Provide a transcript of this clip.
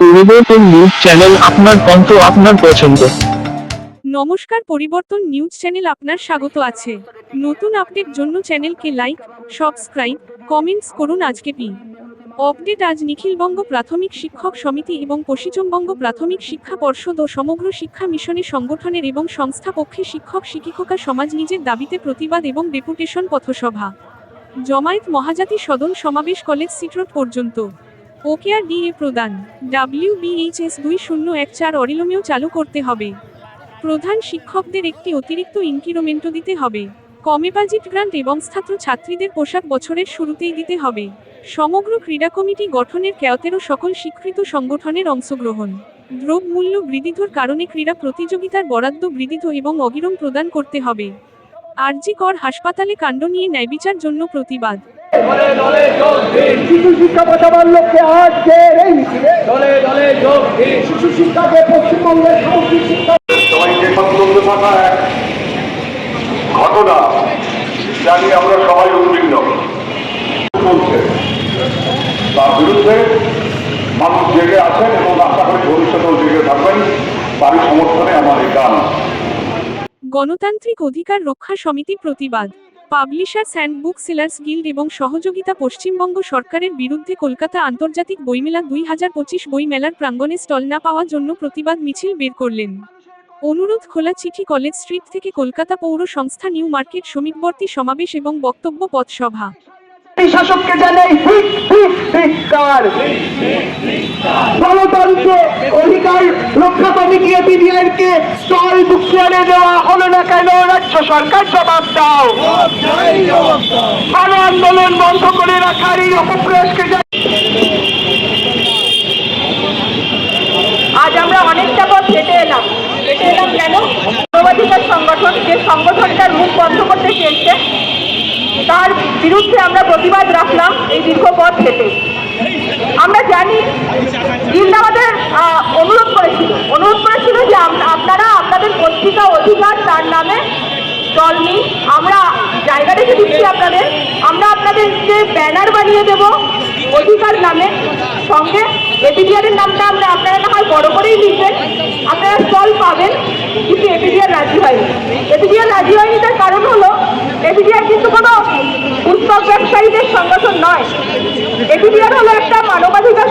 পরিবর্তন news channel আপনার কণ্ঠ, আপনার পছন্দ। নমস্কার, পরিবর্তন নিউজ চ্যানেল আপনার স্বাগত আছে। নতুন আপডেট জন্য চ্যানেলকে লাইক সাবস্ক্রাইব কমেন্টস করুন আজকে পি আপডেট আজ নিখিলবঙ্গ প্রাথমিক শিক্ষক সমিতি এবং পশ্চিমবঙ্গ প্রাথমিক শিক্ষা পর্ষদ ও সমগ্র শিক্ষা মিশনের সংগঠনের এবং সংস্থা পক্ষে শিক্ষক, শিক্ষিকা সমাজ নিজের দাবিতে প্রতিবাদ এবং ডেপুটেশন পথসভা। জমায়েত মহাজাতি সদন সমাবেশ কলেজ সিটরোড পর্যন্ত। ওকেআর ডিএ প্রদান ডাব্লিউবিএইচএস দুই শূন্য এক চার অরিলমেও চালু করতে হবে। প্রধান শিক্ষকদের একটি অতিরিক্ত ইনক্রিমেন্টও দিতে হবে। কমে বাজেট গ্রান্ট এবং ছাত্র ছাত্রীদের পোশাক বছরের শুরুতেই দিতে হবে। সমগ্র ক্রীড়া কমিটি গঠনের কেয়তেরও সকল স্বীকৃত সংগঠনের অংশগ্রহণ। দ্রব্যমূল্য বৃদ্ধির কারণে ক্রীড়া প্রতিযোগিতার বরাদ্দ বৃদ্ধিত এবং অবিরম প্রদান করতে হবে। আরজি কর হাসপাতালে কাণ্ড নিয়ে ন্যায়বিচার জন্য প্রতিবাদ। শিশু শিক্ষা বাঁচাবার লক্ষ্যে আজকের এই মিছিলে দলে দলে যোগ শিশু শিক্ষাকে পশ্চিমবঙ্গের সামগ্রিক শিক্ষা সবাইকে এক ঘটনা যা নিয়ে আমরা সবাই উদ্বিগ্ন। চলছে। তার বিরুদ্ধে মানুষ জেগে আছেন এবং আশা করি ভবিষ্যতেও জেগে থাকবেন। তারই সমর্থনে আমার এই গান। গণতান্ত্রিক অধিকার রক্ষা সমিতি প্রতিবাদ। Publishers and book sellers guild এবং সহযোগিতা পশ্চিমবঙ্গ সরকারের বিরুদ্ধে কলকাতা আন্তর্জাতিক বইমেলা দুই হাজার পঁচিশ বইমেলার প্রাঙ্গণে স্টল না পাওয়ার জন্য প্রতিবাদ মিছিল বের করলেন। অনুরোধ খোলা চিঠি কলেজ স্ট্রিট থেকে কলকাতা পৌর সংস্থা নিউ মার্কেট শ্রমিকবর্তী সমাবেশ এবং বক্তব্য পথসভা। শাসককে জানাই অধিকার রক্ষা কমিটি স্টল দেওয়া হলো না কেন? রাজ্য সরকার জবাব দাও। গণ আন্দোলন বন্ধ করে রাখার এই অপপ্রয়াসকে আজ আমরা অনেকটা পথ হেঁটে এলাম। হেঁটে এলাম কেন? মানবাধিকার সংগঠন যে সংগঠনটার মুখ বন্ধ করতে চেয়েছে, তার বিরুদ্ধে আমরা প্রতিবাদ রাখলাম। এই দীর্ঘ পথ হেঁটে আমরা জানি গিল্ড আমাদের আহ, অনুরোধ করেছিল অনুরোধ করেছিল যে আম- আপনারা আপনাদের পত্রিকা অধিকার তার নামে স্টল নিন আমরা জায়গা দিচ্ছি আপনাদের। আমরা আপনাদেরকে ব্যানার বানিয়ে দেব, অধিকার নামে, সঙ্গে এপিডিআর এর নামটা আমরা আপনারা না হয় বড় করেই লিখবেন। আপনারা স্টল পাবেন, কিন্তু এপিডিআর রাজি হয়নি। এপিডিআর রাজি হয়নি তার কারণ হলো, এপিডিআর কিন্তু কোনো পুস্তক ব্যবসায়ীদের সংগঠন নয়। এপিডিআর হলো একটা মানবাধিকার